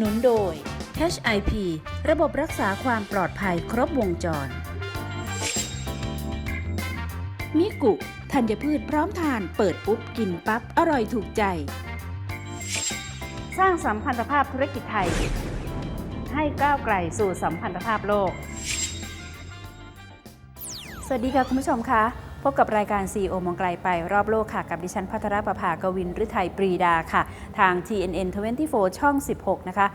หนุนโดย HIP ระบบรักษาความปลอดภัยครบวงจร มิกุธัญพืชพร้อมทานเปิดปุ๊บ กินปั๊บ อร่อยถูกใจ สร้างสัมพันธภาพธุรกิจไทย ให้ก้าวไกลสู่สัมพันธภาพโลก สวัสดีค่ะคุณผู้ชมคะ พบกับรายการ CEO มองไกลไปรอบโลกค่ะ กับดิฉันพัทรประภากวินฤทัยปรีดาค่ะ ทาง TNN 24 ช่อง 16 นะคะ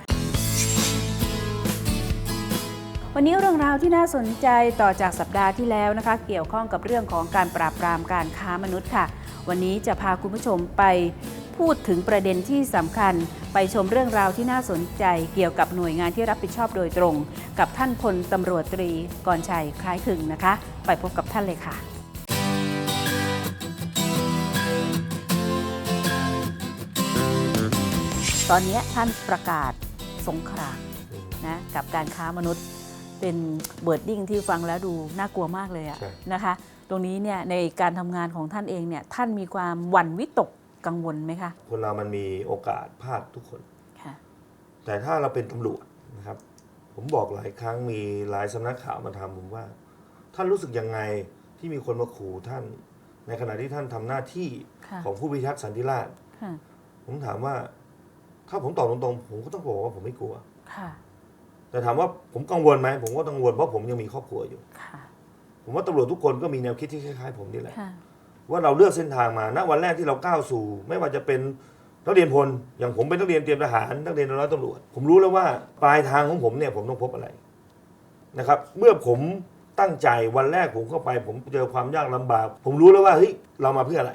วันนี้เรื่องราวที่น่าสนใจต่อจากสัปดาห์ที่แล้วนะคะ เกี่ยวข้องกับเรื่องของการปราบปรามการค้ามนุษย์ค่ะ วันนี้จะพาคุณผู้ชมไปพูดถึงประเด็นที่สำคัญ ไปชมเรื่องราวที่น่าสนใจเกี่ยวกับหน่วยงานที่รับผิดชอบโดยตรง กับท่านพลตำรวจตรีกรชัยคล้ายคลึงนะคะ ไปพบกับท่านเลยค่ะ อนนี้ท่านประกาศสงครามนะกับการค้ามนุษย์เป็นเบิร์ดดิ้งที่ฟังแล้วดูน่ากลัวมากเลยอะใช่นะคะ ตรงนี้เนี่ยในการทำงานของท่านเองเนี่ยท่านมีความหวั่นวิตกกังวลไหมคะ คนเรามันมีโอกาสพลาดทุกคนค่ะแต่ถ้าเราเป็นตำรวจนะครับ ผมบอกหลายครั้งมีหลายสำนักข่าวมาทำผมว่า ท่านรู้สึกยังไงที่มีคนมาขู่ท่าน ในขณะที่ท่านทำหน้าที่ค่ะของผู้พิทักษ์สันติราษฎร์ค่ะผมถามว่า ถ้าผมตอบตรงๆผมก็ต้องบอกว่าผมไม่กลัว ค่ะ แต่ถามว่าผมกังวลไหมผมก็กังวลเพราะผมยังมีครอบครัวอยู่ ค่ะ ผมว่าตำรวจทุกคนก็มีแนวคิดที่คล้ายๆ ผมนี่แหละ ค่ะ ว่าเราเลือกเส้นทางมาณวันแรกที่เราก้าวสู่ ไม่ว่าจะเป็นนักเรียนพลอย่างผมเป็นนักเรียนเตรียมทหารนักเรียนร้อยตำรวจ ผมรู้แล้วว่าปลายทางของผมเนี่ยผมต้องพบอะไรนะครับ เมื่อผมตั้งใจวันแรกผมเข้าไป ผมเจอความยากลำบาก ผมรู้แล้วว่าเฮ้ยเรามาเพื่ออะไร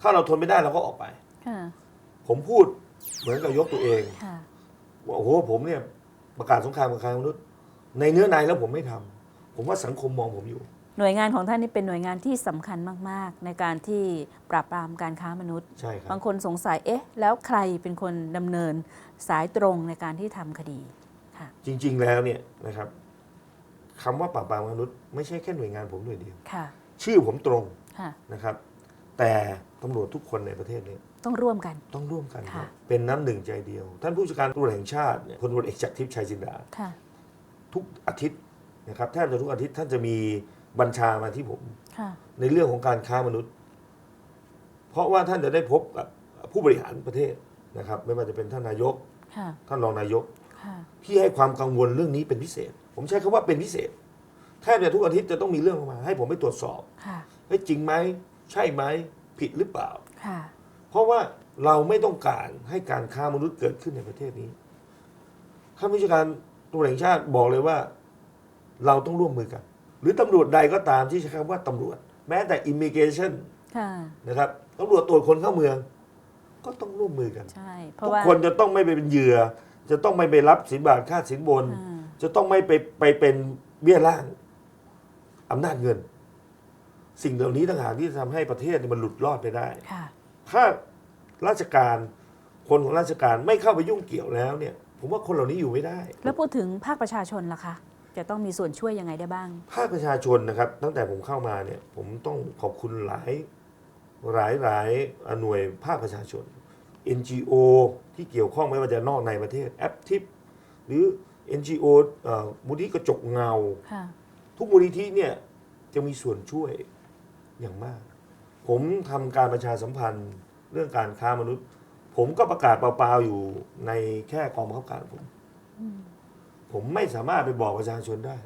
ถ้าเราทนไม่ได้เราก็ออกไป ค่ะ ผมพูด เหมือนกับยกตัวเองค่ะ ว่าโอ้โหผมเนี่ยประกาศสงครามกับค้ามนุษย์ ในเนื้อในแล้วผมไม่ทำผมว่าสังคมมองผมอยู่ หน่วยงานของท่านนี่เป็นหน่วยงานที่สำคัญมาก ๆ ในการที่ปราบปรามการค้ามนุษย์ ใช่ครับ บางคนสงสัยเอ๊ะ แล้วใครเป็นคนดำเนินสายตรงในการที่ทำคดีค่ะ จริง ๆ แล้วเนี่ยนะครับคำว่าปราบปรามมนุษย์ไม่ใช่แค่หน่วยงานผมหน่วยเดียว ค่ะ ชื่อผมตรงค่ะ นะครับ แต่ตำรวจทุกคนในประเทศนี้ ต้องร่วมกัน ต้องร่วมกันค่ะครับเป็นน้ำหนึ่งใจเดียว ท่านผู้จัดการตำรวจแห่งชาติเนี่ยพลตำรวจเอกจากรทิพย์ชัยจินดาค่ะ ทุกอาทิตย์นะครับแทบจะทุกอาทิตย์ท่านจะมีบัญชามาที่ผม ค่ะ ในเรื่องของการค้ามนุษย์ เพราะว่าท่านจะได้พบกับผู้บริหารประเทศนะครับ ไม่ว่าจะเป็นท่านนายก ค่ะ ท่านรองนายก ค่ะที่ให้ความกังวลเรื่องนี้เป็นพิเศษ ผมใช้คำว่าเป็นพิเศษ แทบจะทุกอาทิตย์จะต้องมีเรื่องออกมา ให้ผมไปตรวจสอบค่ะ เฮ้ยจริงไหม ใช่ไหม ผิดหรือเปล่า ค่ะ เพราะว่าเราไม่ต้องการให้การค้ามนุษย์เกิดขึ้นในประเทศนี้ข้าราชการตำรวจแห่งชาติบอกเลยว่า เราต้องร่วมมือกัน หรือตำรวจใดก็ตามที่ใช้คำว่าตำรวจ แม้แต่อิมิเกชันค่ะนะครับตำรวจตรวจคนเข้าเมือง ก็ต้องร่วมมือกันใช่เพราะทุกว่าคนจะต้องไม่ไปเป็นเหยื่อ จะต้องไม่ไปรับสินบาทค่าสินบนอ่าจะต้องไม่ไปไปเป็นเบี้ยล่างอำนาจเงิน สิ่งเหล่านี้ต่างหากที่จะทำให้ประเทศเนี่ยมันหลุดรอดไปได้ค่ะ ถ้าราชการคนของราชการไม่เข้าไปยุ่งเกี่ยวแล้วเนี่ย ผมว่าคนเหล่านี้อยู่ไม่ได้ แล้วพูดถึงภาคประชาชนล่ะคะ จะต้องมีส่วนช่วยยังไงได้บ้าง ภาคประชาชนนะครับ ตั้งแต่ผมเข้ามาเนี่ยผมต้องขอบคุณหลายหลายหลายหน่วยภาคประชาชน NGO ที่เกี่ยวข้องไม่ว่าจะนอกในประเทศแอปทิปหรือ NGO เอ่อมูลนิธิกระจกเงาค่ะทุกมูลนิธิเนี่ยจะมีส่วนช่วยอย่างมาก ผมทำการประชาสัมพันธ์เรื่องการค้ามนุษย์ ผมก็ประกาศเปล่าๆอยู่ในแค่กองบังคับการผม ผมไม่สามารถไปบอกประชาชนได้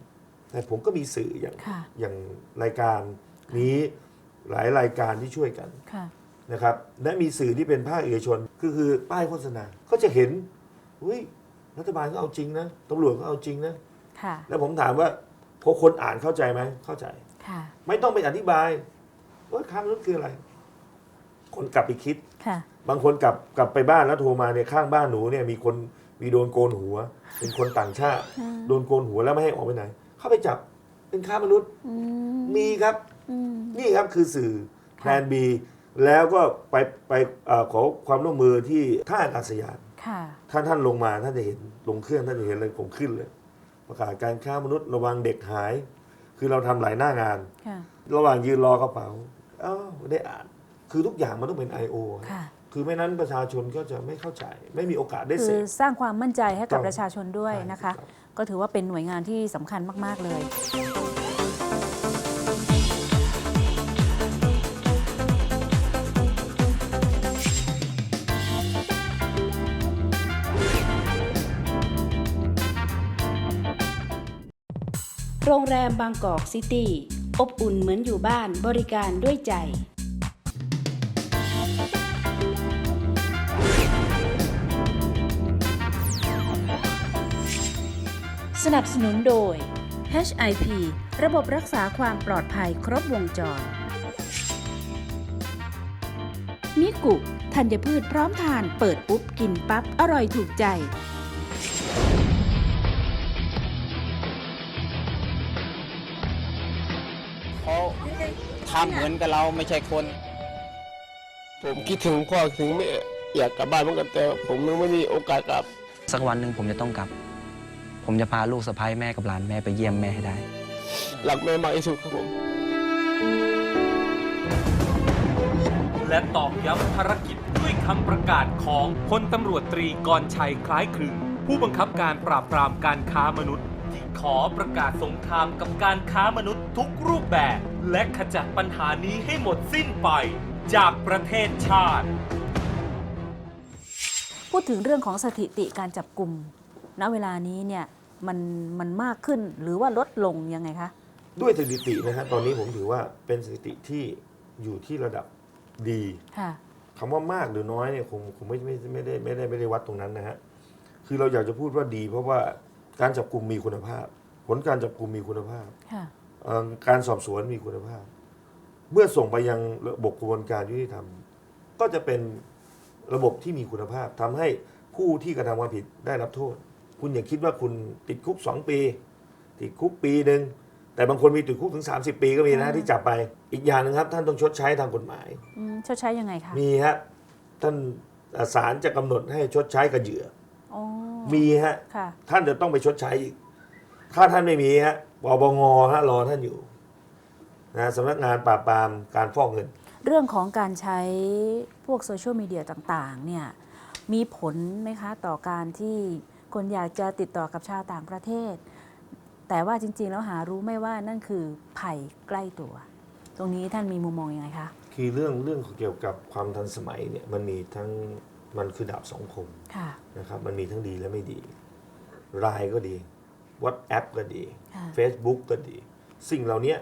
แต่ผมก็มีสื่ออย่างค่ะอย่างรายการนี้หลายรายการที่ช่วยกันค่ะนะครับและมีสื่อที่เป็นภาคเอกชนคือคือป้ายโฆษณาก็จะเห็นอุ้ยรัฐบาลก็เอาจริงนะตำรวจก็เอาจริงนะค่ะแล้วผมถามว่าพอคนอ่านเข้าใจไหมเข้าใจค่ะไม่ต้องไปอธิบาย ว่าค้ามนุษย์คืออะไร คนกลับไปคิด ค่ะ บางคนกลับกลับไปบ้านแล้วโทรมาเนี่ยข้างบ้านหนูเนี่ยมีคนมีโดนโกนหัว เป็นคนต่างชาติ อืม โดนโกนหัวแล้วไม่ให้ออกไปไหน เข้าไปจับเป็นค้ามนุษย์อืมีครับ อืม นี่ครับคือสื่อแพค่ะลนบีแล้วก็ไปไปเอ่อขอความร่วมมือที่ท่าอากาศยาน ค่ะ ถ้าท่านลงมาท่านจะเห็นลงเครื่องท่านจะเห็นเลยผมขึ้นเลย ประกาศการค้ามนุษย์ระวังเด็กหาย คือเราทำหลายหน้างานค่ะระหว่างยืนรอกระเป๋าอ้าวได้อ่านคือทุกอย่างมันต้องเป็น I.O. ค่ะคือไม่นั้นประชาชนก็จะไม่เข้าใจ ไม่มีโอกาสได้เสคือพสร้างความมั่นใจให้กับต้องประชาชนด้วยนะคะใช่รับก็ถือว่าเป็นหน่วยงานที่สำคัญมาก ๆ เลย โรงแรมบางกอกซิตี้ อบอุ่นเหมือนอยู่บ้านบริการด้วยใจ สนับสนุนโดย HIP ระบบรักษาความปลอดภัยครบวงจร มิกุ ธัญพืชพร้อมทานเปิดปุ๊บกินปั๊บ อร่อยถูกใจ ทำเหมือนกับเราไม่ใช่คน ผมคิดถึงพ่อถึงแม่อยากกลับบ้านเหมือนกันแต่ผมยังไม่มีโอกาสกลับ สักวันหนึ่งผมจะต้องกลับ ผมจะพาลูกสะพ้ายแม่กับหลานแม่ไปเยี่ยมแม่ให้ได้หลักแม่มากที่สุดครับผม และตอกย้ำภารกิจด้วยคำประกาศของพลตำรวจตรีกรชัยคล้ายคลึง ผู้บังคับการปราบปรามการค้ามนุษย์ ที่ขอประกาศสงครามกับการค้ามนุษย์ ทุกรูปแบบ และขจัดปัญหานี้ให้หมดสิ้นไป จากประเทศชาติ พูดถึงเรื่องของสถิติการจับกลุ่มณเวลานี้เนี่ยมันมันมากขึ้นหรือว่าลดลงยังไงคะ ด้วยสถิตินะฮะตอนนี้ผมถือว่าเป็นสถิติที่อยู่ที่ระดับดีค่ะ คำว่ามากหรือน้อยเนี่ยคงคงไม่ไม่ไม่ได้ไม่ได้ไม่ได้วัดตรงนั้นนะฮะคือเราอยากจะพูดว่าดี เพราะว่าการจับกลุ่มมีคุณภาพ ผลการจับกลุ่มมีคุณภาพ ค่ะเอ่อ การสอบสวนมีคุณภาพ เมื่อส่งไปยังระบบกระบวนการยุติธรรม ก็จะเป็นระบบที่มีคุณภาพทำให้ผู้ที่กระทำความผิดได้รับโทษ คุณอย่าคิดว่าคุณติดคุกสองปี ติดคุกปีหนึ่งแต่บางคนมีติดคุกถึง 30 ปีก็มีนะอ่าที่จับไปอีกอย่างหนึ่งครับ ท่านต้องชดใช้ทางกฎหมายอืมชดใช้ยังไงคะมีฮะท่านอ่าศาลจะกำหนดให้ชดใช้กับเหยื่ออ๋อมีฮะค่ะท่านจะต้องไปชดใช้อีกถ้าท่านไม่มีฮะ ปปงฮะรอท่านอยู่นะสำนักงานปราบปรามการฟอกเงิน เรื่องของการใช้พวกโซเชียลมีเดียต่างๆเนี่ยมีผลไหมคะ ต่อการที่คนอยากจะติดต่อกับชาวต่างประเทศ แต่ว่าจริง ๆ แล้วหารู้ไม่ว่านั่นคือภัยใกล้ตัว ตรงนี้ท่านมีมุมมองอยังไงคะคือเรื่องเรื่องเกี่ยวกับความทันสมัยเนี่ยมันมีทั้งมันคือดาบสองคมค่ะนะครับมันมีทั้งดีและไม่ดีไลน์ก็ดี WhatsApp ก็ดีค่ะ Facebook ก็ดี สิ่งเหล่านี้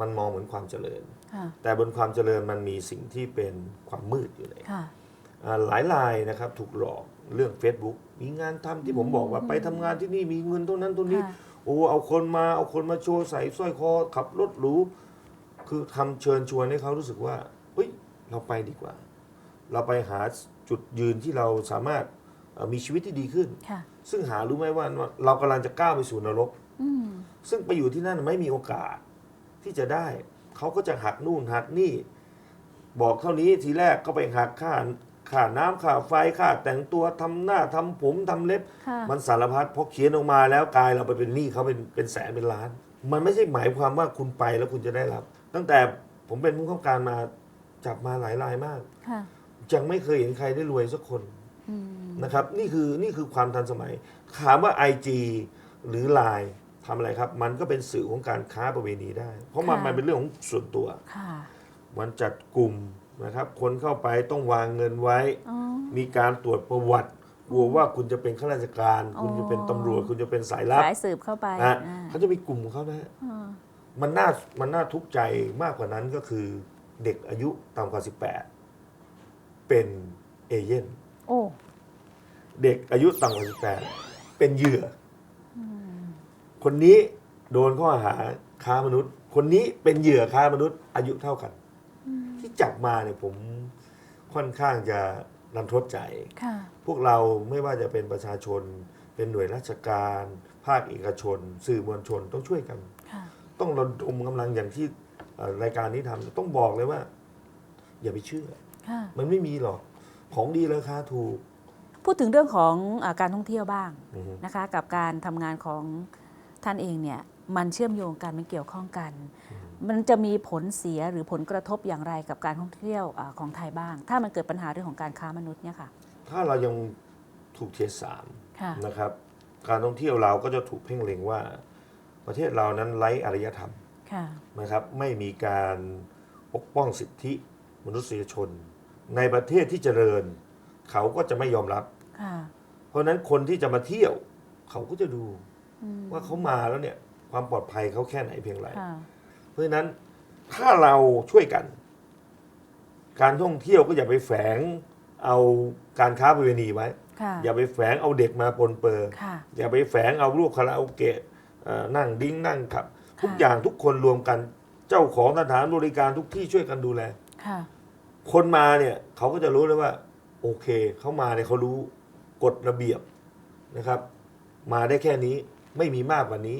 มันมองเหมือนความเจริญค่ะแต่บนความเจริญมันมีสิ่งที่เป็นความมืดอยู่เลยค่ะอ่าหลายรายนะครับถูกหลอกเรื่อง Facebook มีงานทำที่ผมบอกว่าไปทำงานที่นี่มีเงินเท่านั้นตัวนี้ค่ะโอ้เอาคนมาเอาคนมาโชว์ใส่สร้อยคอขับรถหรูคือทำเชิญชวนให้เขารู้สึกว่าเฮ้ยเราไปดีกว่า เราไปหาจุดยืนที่เราสามารถเอ่อ มีชีวิตที่ดีขึ้นค่ะซึ่งหารู้ไหมว่าว่าเรากำลังจะก้าวไปสู่นรกอืมซึ่งไปอยู่ที่นั่นไม่มีโอกาสที่จะได้ เขาก็จะหักนู่นหักนี่ บอกเท่านี้ทีแรกก็ไปหักค่าค่าน้ำค่าไฟค่าแต่งตัวทำหน้าทำผมทำเล็บค่ะมันสารพัดพอเขียนออกมาแล้วกลายเราไปเป็นหนี้เขาเป็นเป็นแสนเป็นล้าน มันไม่ใช่หมายความว่าคุณไปแล้วคุณจะได้รับ ตั้งแต่ผมเป็นผู้เข้าการมาจับมาหลายรายมากค่ะยังไม่เคยเห็นใครได้รวยสักคนอืม นะครับนี่คือนี่คือความทันสมัยถามว่า IG หรือ Line ทำอะไรครับ มันก็เป็นสื่อของการค้าประเวณีได้ เพราะมันค่ะ มันเป็นเรื่องของส่วนตัว ค่ะมันจัดกลุ่มนะครับ คนเข้าไปต้องวางเงินไว้ อ๋อ มีการตรวจประวัติกลัวว่าคุณจะเป็นข้าราชการอ๋อคุณจะเป็นตำรวจ คุณจะเป็นสายลับสายสืบเข้าไปนะอ่าเขาจะมีกลุ่มของเขานะฮะอ่ามันน่ามันน่าทุกข์ใจมากกว่านั้นก็คือเด็กอายุต่ำกว่า 18 เป็นเอเย่น โอ้เด็กอายุต่ำกว่า18เป็นเหยื่ออคนนี้โดนข้อหาค้ามนุษย์ คนนี้เป็นเหยื่อค้ามนุษย์ อายุเท่ากันอจับมาเนี่ยผมค่อนข้างจะรันทดใจ ค่ะ พวกเราไม่ว่าจะเป็นประชาชน เป็นหน่วยราชการ ภาคเอกชน สื่อมวลชนต้องช่วยกัน ค่ะ ต้องระดมกำลังอย่างที่เอ่อรายการนี้ทำต้องบอกเลยว่า อย่าไปเชื่อ ค่ะ มันไม่มีหรอก ของดีราคาถูก พูดถึงเรื่องของอาการท่องเที่ยวบ้างอือฮึ นะคะ กับการทำงานของท่านเองเนี่ยมันเชื่อมโยงกันมันเกี่ยวข้องกัน มันจะมีผลเสียหรือผลกระทบอย่างไรกับการท่องเที่ยวอาของไทยบ้าง ถ้ามันเกิดปัญหาเรื่องของการค้ามนุษย์เนี่ยค่ะถ้าเรายังถูกเทสามค่ะนะครับ การท่องเที่ยวเราก็จะถูกเพ่งเล็งว่า ประเทศเรานั้นไร้อารยธรรม ค่ะ นะครับไม่มีการปกป้องสิทธิมนุษยชน ในประเทศที่เจริญ เขาก็จะไม่ยอมรับ ค่ะเพราะฉะนั้นคนที่จะมาเที่ยว เขาก็จะดูอืมว่าเขามาแล้วเนี่ย ความปลอดภัยเขาแค่ไหนเพียงไร ค่ะเพราะฉะนั้นถ้าเราช่วยกัน การท่องเที่ยวก็อย่าไปแฝงเอาการค้าประเวณีไว้ ค่ะอย่าไปแฝงเอาเด็กมาปนเปื้อน ค่ะ อย่าไปแฝงเอาลูกคาราโอเกะเอ่อนั่งดิ้งนั่งขับ ทุกค่ะอย่างทุกคนรวมกัน เจ้าของสถานบริการทุกที่ช่วยกันดูแล ค่ะ คนมาเนี่ยเขาก็จะรู้เลยว่า โอเคเขามาเนี่ยเขารู้กฎระเบียบนะครับ มาได้แค่นี้ไม่มีมากกว่านี้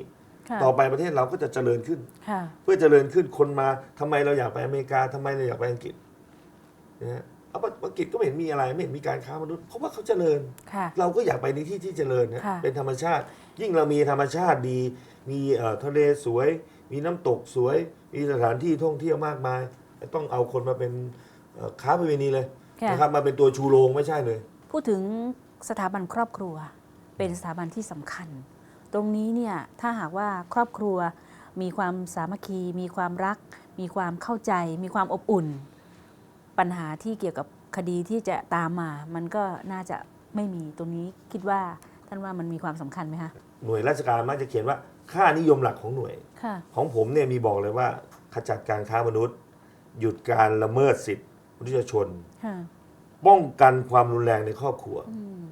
ค่ะต่อไปประเทศเราก็จะเจริญขึ้น ค่ะ เพื่อเจริญขึ้นคนมาทำไมเราอยากไปอเมริกาทำไมเราอยากไปอังกฤษนะฮะเอาอังกฤษก็ไม่เห็นมีอะไร ไม่เห็นมีการค้ามนุษย์เพราะว่าเขาเจริญ ค่ะ เราก็อยากไปในที่ที่เจริญนะค่ะ เป็นธรรมชาติ ยิ่งเรามีธรรมชาติดี มีเอ่อทะเลสวย มีน้ำตกสวย มีสถานที่ท่องเที่ยวมากมาย ต้องเอาคนมาเป็นเอ่อ ค้าประเวณีเลยค่ะ นะครับมาเป็นตัวชูโรงไม่ใช่เลย พูดถึงสถาบันครอบครัว เป็นสถาบันที่สำคัญ ตรงนี้เนี่ยถ้าหากว่าครอบครัวมีความสามัคคี มีความรัก มีความเข้าใจ มีความอบอุ่น ปัญหาที่เกี่ยวกับคดีที่จะตามมา มันก็น่าจะไม่มีตรงนี้คิดว่าท่านว่ามันมีความสำคัญไหมคะหน่วยราชการมักจะเขียนว่าค่านิยมหลักของหน่วย ค่ะ ของผมเนี่ยมีบอกเลยว่าขจัดการค้ามนุษย์ หยุดการละเมิดสิทธิ มนุษยชน ค่ะป้องกันความรุนแรงในครอบครัว อืม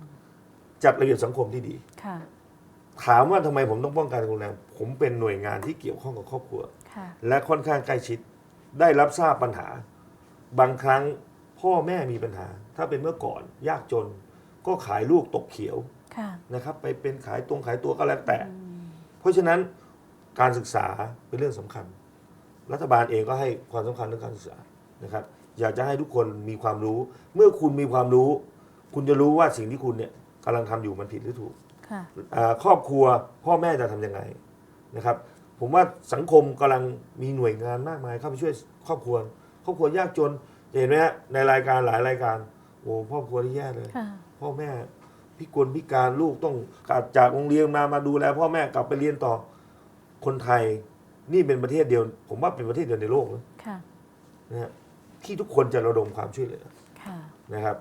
จัดระเบียบสังคมที่ดี ค่ะถามว่าทำไมผมต้องป้องกันความรุนแรง ผมเป็นหน่วยงานที่เกี่ยวข้องกับครอบครัว ค่ะและค่อนข้างใกล้ชิด ได้รับทราบปัญหา บางครั้งพ่อแม่มีปัญหา ถ้าเป็นเมื่อก่อนยากจน ก็ขายลูกตกเขียวค่ะนะครับ ไปเป็นขายตรงขายตัวก็แล้วแต่ อืมเพราะฉะนั้นการศึกษาเป็นเรื่องสำคัญ รัฐบาลเองก็ให้ความสำคัญเรื่องการศึกษานะครับ อยากจะให้ทุกคนมีความรู้ เมื่อคุณมีความรู้ คุณจะรู้ว่าสิ่งที่คุณเนี่ยกำลังทำอยู่มันผิดหรือถูกค่ะอ่าครอบครัวพ่อแม่จะทำยังไงนะครับ ผมว่าสังคมกำลังมีหน่วยงานมากมายเข้าไปช่วยครอบครัว ครอบครัวยากจนจะเห็นไหมฮะในรายการหลายรายการโอ้ครอบครัวที่แย่เลยค่ะพ่อแม่พิกลพิการลูกต้องกลับจากโรงเรียนมามาดูแลพ่อแม่กลับไปเรียนต่อคนไทยนี่เป็นประเทศเดียว ผมว่าเป็นประเทศเดียวในโลกนะค่ะนะฮะ ที่ทุกคนจะระดมความช่วยเหลือค่ะนะครับ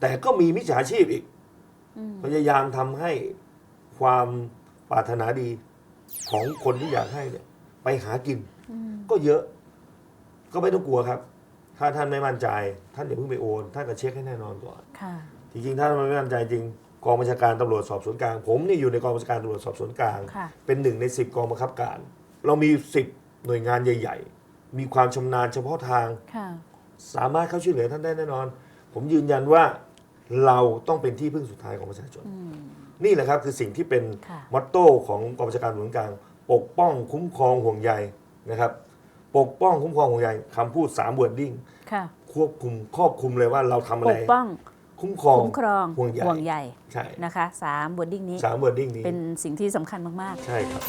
แต่ก็มีมิจฉาชีพอีก อืมพยายามทำให้ความปรารถนาดีของคนที่อยากให้เนี่ย ไปหากินอืมก็เยอะ ก็ไม่ต้องกลัวครับ ถ้าท่านไม่มั่นใจ ท่านอย่าเพิ่งไปโอน ท่านก็เช็คให้แน่นอนก่อน ค่ะ จริงๆ ถ้าไม่มั่นใจจริงกองบัญชาการตำรวจสอบสวนกลาง ผมนี่อยู่ในกองบัญชาการตำรวจสอบสวนกลาง ค่ะ เป็นหนึ่งในสิบกองบังคับการ เรามีสิบหน่วยงานใหญ่ ๆ มีความชำนาญเฉพาะทาง ค่ะ สามารถเข้าช่วยเหลือท่านได้แน่นอน ผมยืนยันว่าเราต้องเป็นที่พึ่งสุดท้ายของประชาชนอืมนี่แหละครับคือสิ่งที่เป็นค่ะ มอตโต้ของกองบัญชาการตำรวจกลาง ปกป้องคุ้มครองห่วงใยนะครับ ปกป้องคุ้มครองห่วงใยคำพูดสามวอร์ดดิ้งค่ะ ควบคุมครอบคลุมเลยว่าเราทำอะปไรกป้องคุ้มครองคุ้มครองห่วงใยห่วงใยใช่นะคะสามบทดิ้งนี้สามวอร์ดดิ้งนี้เป็นสิ่งที่สำคัญมากใช่ครับ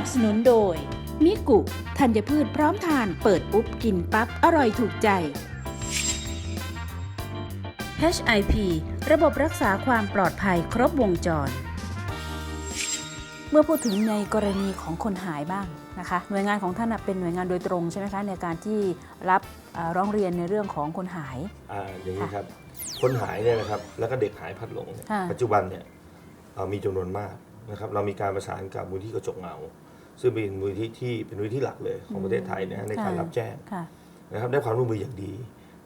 นับสนุนโดย มิกุ ธัญพืชพร้อมทานเปิดปุ๊บ กินปั๊บ อร่อยถูกใจ HIP ระบบรักษาความปลอดภัยครบวงจรๆเมื่อพูดถึงในกรณีของคนหายบ้างนะคะ หน่วยงานของท่านน่ะเป็นหน่วยงานโดยตรงใช่ไหมคะในการที่รับเอ่อร้องเรียนในเรื่องของคนหายอ่าอย่างนี้ครับ คนหายเนี่ยนะครับแล้วก็เด็กหายพลัดหลงเนี่ยค่ะปัจจุบันเนี่ยอ่ามีจำนวนมากนะครับเรามีการประสานกับมูลที่กระจกเงา ซึ่งเป็นมูลที่ที่เป็นมูลที่หลักเลยของประเทศไทยนะฮะในการค่ะรับแจ้งค่ะนะครับได้ความร่วมมืออย่างดี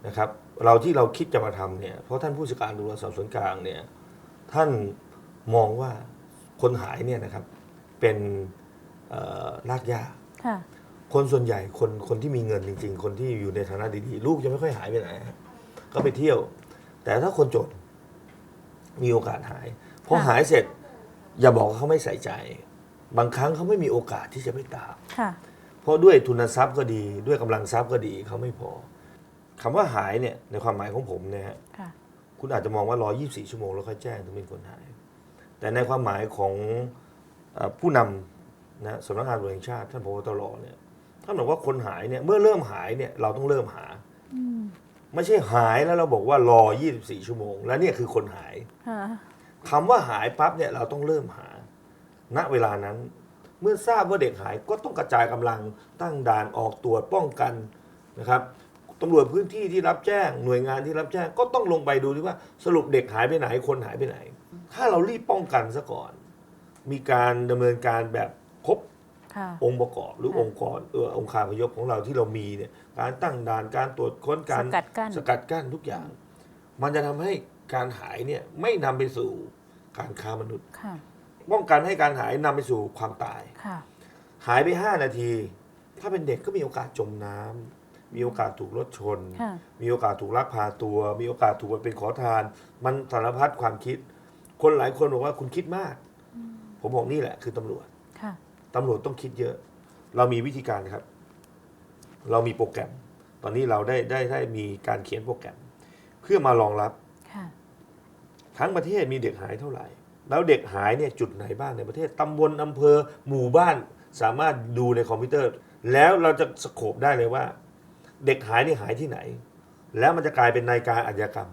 นะครับ เราที่เราคิดจะมาทำเนี่ยเพราะท่านผู้จัดการตำรวจสอบสวนกลางเนี่ยท่านมองว่าคนหายเนี่ยนะครับเป็นเอ่อรากหญ้าค่ะคนส่วนใหญ่คนคนที่มีเงินจริง ๆ คนที่อยู่ในฐานะดีๆ ลูกจะไม่ค่อยหายไปไหนฮะก็ไปเที่ยว แต่ถ้าคนจนมีโอกาสหายพอค่ะหายเสร็จ อย่าบอกว่าเขาไม่ใส่ใจ บางครั้งเขาไม่มีโอกาสที่จะไปตาม ค่ะ เพราะด้วยทุนทรัพย์ก็ดี ด้วยกำลังทรัพย์ก็ดีเขาไม่พอคำว่าหายเนี่ยในความหมายของผมเนี่ยฮะค่ะ คุณอาจจะมองว่ารอ 24 ชั่วโมงแล้วค่อยแจ้งถึงเป็นคนหาย แต่ในความหมายของเอ่อผู้นำนะสำนักงานตำรวจแห่งชาติท่านพบตรเนี่ยท่านบอกว่าคนหายเนี่ยเมื่อเริ่มหายเนี่ยเราต้องเริ่มหาไม่ใช่หายแล้วเราบอกว่ารอ 24 ชั่วโมง แล้วเนี่ยคือคนหาย ค่ะ คำว่าหายปั๊บเนี่ยเราต้องเริ่มหา ณเวลานั้น เมื่อทราบว่าเด็กหายก็ต้องกระจายกำลังตั้งด่านออกตรวจป้องกันนะครับตำรวจพื้นที่ที่รับแจ้งหน่วยงานที่รับแจ้งก็ต้องลงไปดูที่ว่าสรุปเด็กหายไปไหนคนหายไปไหน ถ้าเรารีบป้องกันซะก่อน มีการดำเนินการแบบครบค่ะองค์ประกอบหรือค่ะองค์กรเออองค์คาพยพของเราที่เรามีเนี่ยการตั้งด่านการตรวจค้นการสกัดกั้นสกัดกั้นทุกอย่าง มันจะทำให้การหายเนี่ยไม่นำไปสู่การค้ามนุษย์ค่ะ ป้องกันให้การหายนำไปสู่ความตาย ค่ะ หายไป 5 นาที ถ้าเป็นเด็กก็มีโอกาสจมน้ำมีโอกาสถูกรถชน ค่ะ มีโอกาสถูกลักพาตัว มีโอกาสถูกไปเป็นขอทาน มันสารพัดความคิด คนหลายคนบอกว่าคุณคิดมาก ผมบอกนี่แหละคือตำรวจ ค่ะ ตำรวจต้องคิดเยอะ เรามีวิธีการครับ เรามีโปรแกรม ตอนนี้เราได้ได้ได้มีการเขียนโปรแกรม เพื่อมารองรับค่ะ ทั้งประเทศมีเด็กหายเท่าไหร่ แล้วเด็กหายเนี่ยจุดไหนบ้างในประเทศตำบลอำเภอหมู่บ้านสามารถดูในคอมพิวเตอร์ แล้วเราจะสโคบได้เลยว่า เด็กหายนี่หายที่ไหน แล้วมันจะกลายเป็นนายการอาชญากรรม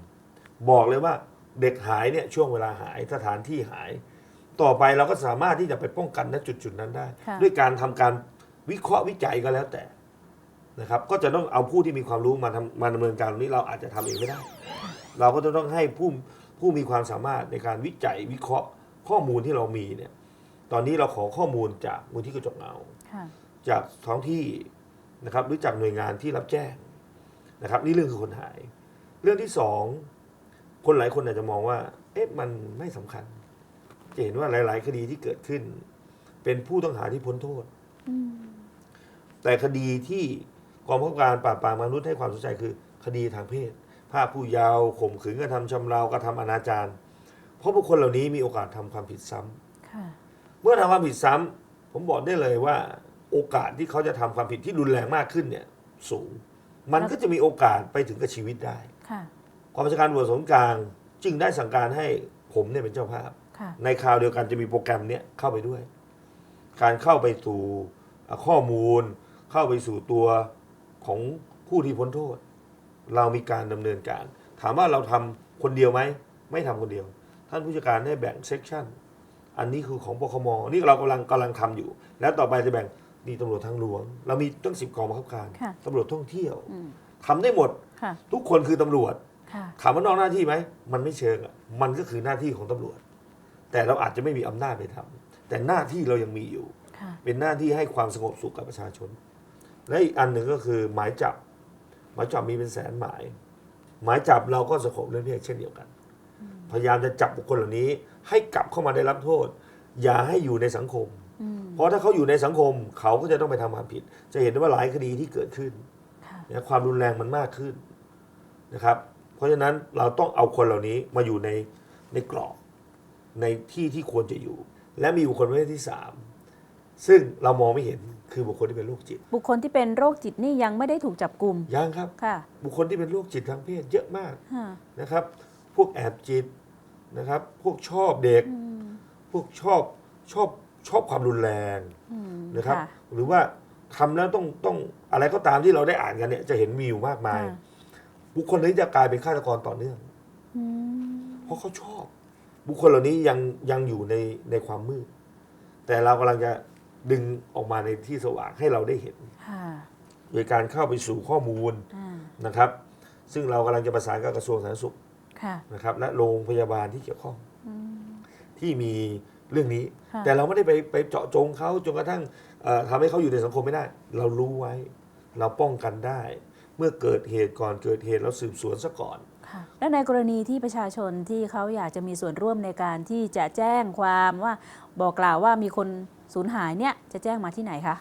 บอกเลยว่าเด็กหายเนี่ยช่วงเวลาหายสถานที่หาย ต่อไปเราก็สามารถที่จะไปป้องกันณจุดจุดๆนั้นได้ค่ะด้วยการทำการวิเคราะห์วิจัยก็แล้วแต่นะครับก็จะต้องเอาผู้ที่มีความรู้มาทำมาดำเนินการตรงนี้เราอาจจะทำเองไม่ได้ เราก็จะต้องให้ผู้ ผู้มีความสามารถในการวิจัยวิเคราะห์ข้อมูลที่เรามีเนี่ย ตอนนี้เราขอข้อมูลจากมูลที่กระจกเงาค่ะจากท้องที่นะครับหรือจากหน่วยงานที่รับแจ้งนะครับ นี่เรื่องคือคนหาย เรื่องที่สองคนหลายคนอาจจะมองว่า เอ๊ะมันไม่สำคัญ จะเห็นว่าหลาย ๆ คดีที่เกิดขึ้น เป็นผู้ต้องหาที่พ้นโทษแต่คดีที่กองบังคับการปราบปรามมนุษย์ให้ความสนใจคือคดีทางเพศ ภาพผู้เยาว์ข่มขืนกระทำชำเรากระทำอนาจารเพราะบุคคลเหล่านี้มีโอกาสทำความผิดซ้ำค่ะเมื่อทำความผิดซ้ำผมบอกได้เลยว่า โอกาสที่เขาจะทำความผิดที่รุนแรงมากขึ้นเนี่ยสูง มันก็จะมีโอกาสไปถึงกับชีวิตได้ค่ะกองบัญชาการตำรวจสวนกลางจึงได้สั่งการให้ผมเนี่ยเป็นเจ้าภาพค่ะในคราวเดียวกันจะมีโปรแกรมเนี้ยเข้าไปด้วย การเข้าไปสู่อะข้อมูล เข้าไปสู่ตัวของผู้ที่พ้นโทษ เรามีการดำเนินการ ถามว่าเราทำคนเดียวไหม ไม่ทำคนเดียว ท่านผู้จัดการได้แบ่งเซกชันอันนี้คือของปคมนี่เรากำลังกำลังทำอยู่ แล้วต่อไปจะแบ่งมีตำรวจทางหลวง เรามีตั้งสิบกองบังคับการค่ะตำรวจท่องเที่ยวอืมทำได้หมดค่ะทุกคนคือตำรวจค่ะถามว่านอกหน้าที่ไหม มันไม่เชิงอะมันก็คือหน้าที่ของตำรวจ แต่เราอาจจะไม่มีอำนาจไปทำแต่หน้าที่เรายังมีอยู่ค่ะเป็นหน้าที่ให้ความสงบสุขกับประชาชน และอีกอันหนึ่งก็คือหมายจับ หมายจับมีเป็นแสนหมาย หมายจับเราก็สงบเรื่องเพศเช่นเดียวกัน พยายามจะจับบุคคลเหล่านี้ ให้กลับเข้ามาได้รับโทษ อย่าให้อยู่ในสังคมอืมเพราะถ้าเขาอยู่ในสังคมเขาก็จะต้องไปทำความผิด จะเห็นได้ว่าหลายคดีที่เกิดขึ้นค่ะนะความรุนแรงมันมากขึ้นนะครับ เพราะฉะนั้นเราต้องเอาคนเหล่านี้มาอยู่ในในกรอบในที่ที่ควรจะอยู่ และมีบุคคลประเภทที่สามซึ่งเรามองไม่เห็น คือบุคคลที่เป็นโรคจิต บุคคลที่เป็นโรคจิตนี่ยังไม่ได้ถูกจับกลุ่มยังครับ ค่ะบุคคลที่เป็นโรคจิตทางเพศเยอะมากค่ะนะครับ พวกแอบจิตนะครับ พวกชอบเด็ก อืมพวกชอบชอบชอบความรุนแรงอืมนะครับค่ะหรือว่าทำแล้วต้องต้องอะไรก็ตามที่เราได้อ่านกันเนี่ยจะเห็นมีอยู่มากมาย ค่ะบุคคลนี้จะกลายเป็นฆาตกรต่อเนื่อง อืมเพราะเขาชอบ บุคคลเหล่านี้ยังยังอยู่ในในความมืดแต่เรากำลังจะ ดึงออกมาในที่สว่างให้เราได้เห็นค่ะโดยการเข้าไปสู่ข้อมูลอ่านะครับ ซึ่งเรากำลังจะประสานกับกระทรวงสาธารณสุขค่ะนะครับ และโรงพยาบาลที่เกี่ยวข้องอืมที่มีเรื่องนี้ค่ะแต่เราไม่ได้ไปไปเจาะจงเขาจนกระทั่งเอ่อทำให้เขาอยู่ในสังคมไม่ได้ เรารู้ไว้ เราป้องกันได้ เมื่อเกิดเหตุก่อนเกิดเหตุเราสืบสวนซะก่อนค่ะและในกรณีที่ประชาชนที่เขาอยากจะมีส่วนร่วมในการที่จะแจ้งความว่าบอกกล่าวว่ามีคน สูญหายเนี่ยจะแจ้งมาที่ไหนคะ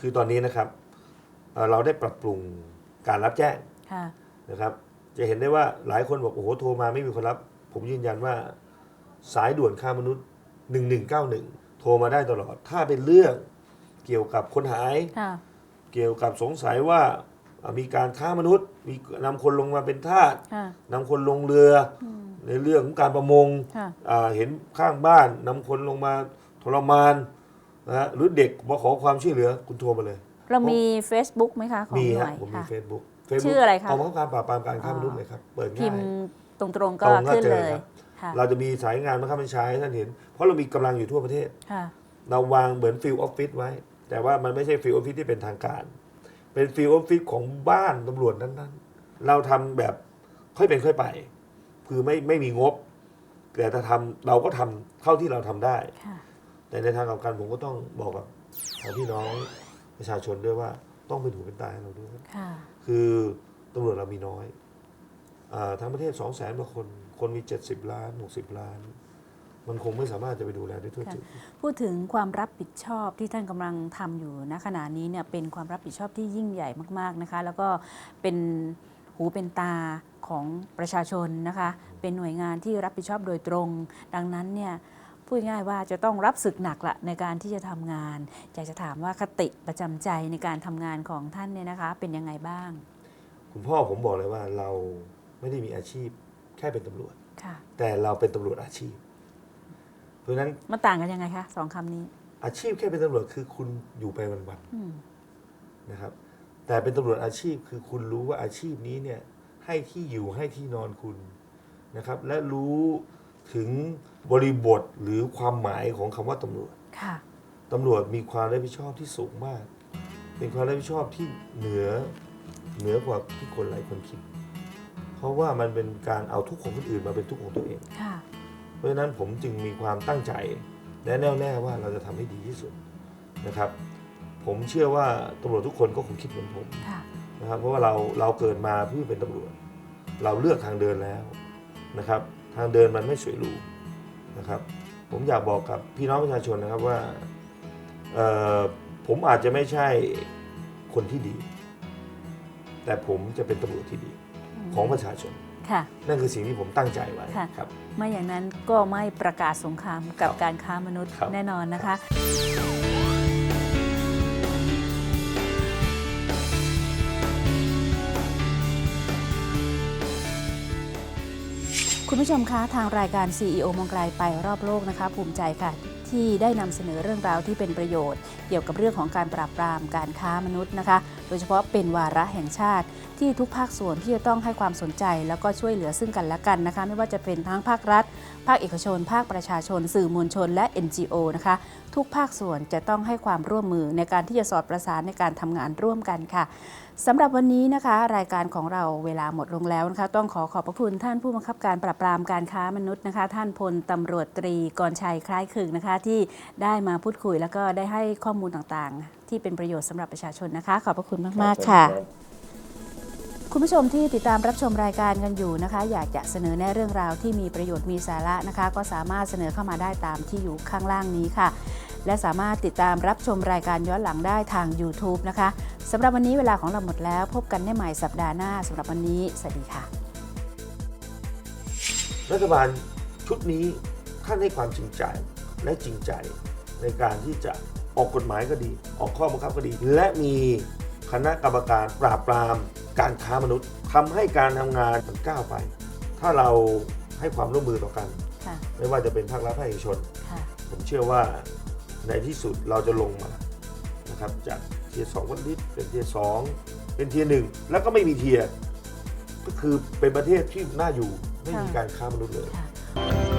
คือตอนนี้นะครับเอ่อเราได้ปรับปรุงการรับแจ้งค่ะ นะครับ จะเห็นได้ว่าหลายคนบอกโอ้โหโทรมาไม่มีคนรับ ผมยืนยันว่าสายด่วนค่ามนุษย์ 1191 โทรมาได้ตลอด ถ้าเป็นเรื่องเกี่ยวกับคนหาย ค่ะ เกี่ยวกับสงสัยว่าอ่ามีการค้ามนุษย์ มีนำคนลงมาเป็นทาสค่ะนำคนลงเรืออในเรื่องของการประมง ค่ะ อ่าเห็นข้างบ้านนำคนลงมาทรมาน นะฮะหรือเด็กมาขอความช่วยเหลือคุณโทรมาเลย เรามี Facebook ไหมคะ ของมีหน่ฮะวยผมมี ค่ะ Facebook ชื่ออะไรคะกองบังคับการปราบปรามการค้าอ๋อ มนุษย์เลยครับ เปิดพิง่ามย พ์ตรงๆก็ตรงก็ขึ้นเจอเลยครับ ค่ะเราจะมีสายงานบังคับบัญชาให้ท่านเห็น เพราะเรามีกำลังอยู่ทั่วประเทศ ค่ะเราวางเหมือนฟิลออฟฟิศไว้ แต่ว่ามันไม่ใช่ฟิลออฟฟิศที่เป็นทางการ เป็นฟิลออฟฟิศของบ้านตำรวจนั้นๆ เราทำแบบค่อยเป็นค่อยไป คือไม่ไม่มีงบ แต่ถ้าทำเราก็ทำเท่าที่เราทำได้ ค่ะ แต่ในทางกลับกันผมก็ต้องบอกกับทางพี่น้องประชาชนด้วยว่าต้องเป็นหูเป็นตาให้เราด้วยค่ะคือตำรวจเรามีน้อยอาทั้งประเทศ2 0 0แสนกว่าคน คนมี 70 ล้าน 60 ล้าน มันคงไม่สามารถจะไปดูแลได้ทั่วถึงพูดถึงความรับผิดชอบที่ท่านกำลังทำอยู่ณขณะนี้เนี่ยเป็นความรับผิดชอบที่ยิ่งใหญ่มากๆนะคะ แล้วก็เป็นหูเป็นตาของประชาชนนะคะ เป็นหน่วยงานที่รับผิดชอบโดยตรง ดังนั้นเนี่ย พูดง่ายๆว่าจะต้องรับศึกหนักละในการที่จะทำงาน อยากจะถามว่าคติประจำใจในการทำงานของท่านเนี่ยนะคะ เป็นยังไงบ้าง คุณพ่อผมบอกเลยว่าเราไม่ได้มีอาชีพแค่เป็นตำรวจค่ะแต่เราเป็นตำรวจอาชีพ เพราะฉะนั้นมันต่างกันยังไงคะสองคำนี้ อาชีพแค่เป็นตำรวจคือคุณอยู่ไปวันอืมๆนะครับ แต่เป็นตำรวจอาชีพคือคุณรู้ว่าอาชีพนี้เนี่ยให้ที่อยู่ให้ที่นอนคุณนะครับ และรู้ถึง บริบทหรือความหมายของคำว่าตำรวจค่ะ ตำรวจมีความรับผิดชอบที่สูงมาก เป็นความรับผิดชอบที่เหนือเหนือกว่าที่คนหลายคนคิด เพราะว่ามันเป็นการเอาทุกข์ของคนอื่นมาเป็นทุกข์ของตัวเอง ค่ะ เพราะฉะนั้นผมจึงมีความตั้งใจและแน่วแน่ว่าเราจะทำให้ดีที่สุดนะครับ ผมเชื่อว่าตำรวจทุกคนก็คงคิดเหมือนผม ค่ะ นะครับเพราะว่าเราเราเกิดมาเพื่อเป็นตำรวจ เราเลือกทางเดินแล้วนะครับ ทางเดินมันไม่สวยหรู นะครับ ผมอยากบอกกับพี่น้องประชาชนนะครับว่าเอ่อผมอาจจะไม่ใช่คนที่ดี แต่ผมจะเป็นตำรวจที่ดีของประชาชนค่ะนั่นคือสิ่งที่ผมตั้งใจไว้ค่ะครับ ไม่อย่างนั้นก็ไม่ประกาศสงครามกับครับการค้ามนุษย์ครับแน่นอนนะคะ คุณผู้ชมคะทางรายการ CEO มองไกลไปรอบโลกนะคะ ภูมิใจค่ะ ที่ได้นำเสนอเรื่องราวที่เป็นประโยชน์ เกี่ยวกับเรื่องของการปราบปรามการค้ามนุษย์นะคะ โดยเฉพาะเป็นวาระแห่งชาติ ที่ทุกภาคส่วนที่จะต้องให้ความสนใจ แล้วก็ช่วยเหลือซึ่งกันและกันนะคะ ไม่ว่าจะเป็นทั้งภาครัฐ ภาคเอกชน ภาคประชาชน สื่อมวลชน และ NGO นะคะ ทุกภาคส่วนจะต้องให้ความร่วมมือในการที่จะสอดประสานในการทำงานร่วมกันค่ะ สำหรับวันนี้นะคะ รายการของเราเวลาหมดลงแล้วนะคะ ต้องขอขอบพระคุณท่านผู้บังคับการปราบปรามการค้ามนุษย์นะคะ ท่านพลตำรวจตรีกรชัยคล้ายคลึงนะคะ ที่ได้มาพูดคุยแล้วก็ได้ให้ข้อมูลต่างๆ ที่เป็นประโยชน์สำหรับประชาชนนะคะ ขอบพระคุณมากๆค่ะ คุณผู้ชมที่ติดตามรับชมรายการกันอยู่นะคะ อยากจะเสนอแนะเรื่องราวที่มีประโยชน์มีสาระนะคะ ก็สามารถเสนอเข้ามาได้ตามที่อยู่ข้างล่างนี้ค่ะ และสามารถติดตามรับชมรายการย้อนหลังได้ทาง YouTube นะคะสำหรับวันนี้เวลาของเราหมดแล้ว พบกันได้ใหม่สัปดาห์หน้าสำหรับวันนี้สวัสดีค่ะ รัฐบาลชุดนี้ท่านให้ความจริงใจและจริงใจในการที่จะออกกฎหมายก็ดี ออกข้อบังคับก็ดี และมีคณะกรรมการปราบปรามการค้ามนุษย์ทำให้การทำงานมันก้าวไป ถ้าเราให้ความร่วมมือต่อกันค่ะไม่ว่าจะเป็นภาครัฐภาคเอกชนค่ะผมเชื่อว่า ในที่สุดเราจะลงมานะครับจากเทียร์สองวันลิตรเป็นเทียร์สองเป็นเทียร์หนึ่งแล้วก็ไม่มีเทียร์ก็คือเป็นประเทศที่น่าอยู่ไม่มีค่ะการค้ามนุษย์เลยค่ะ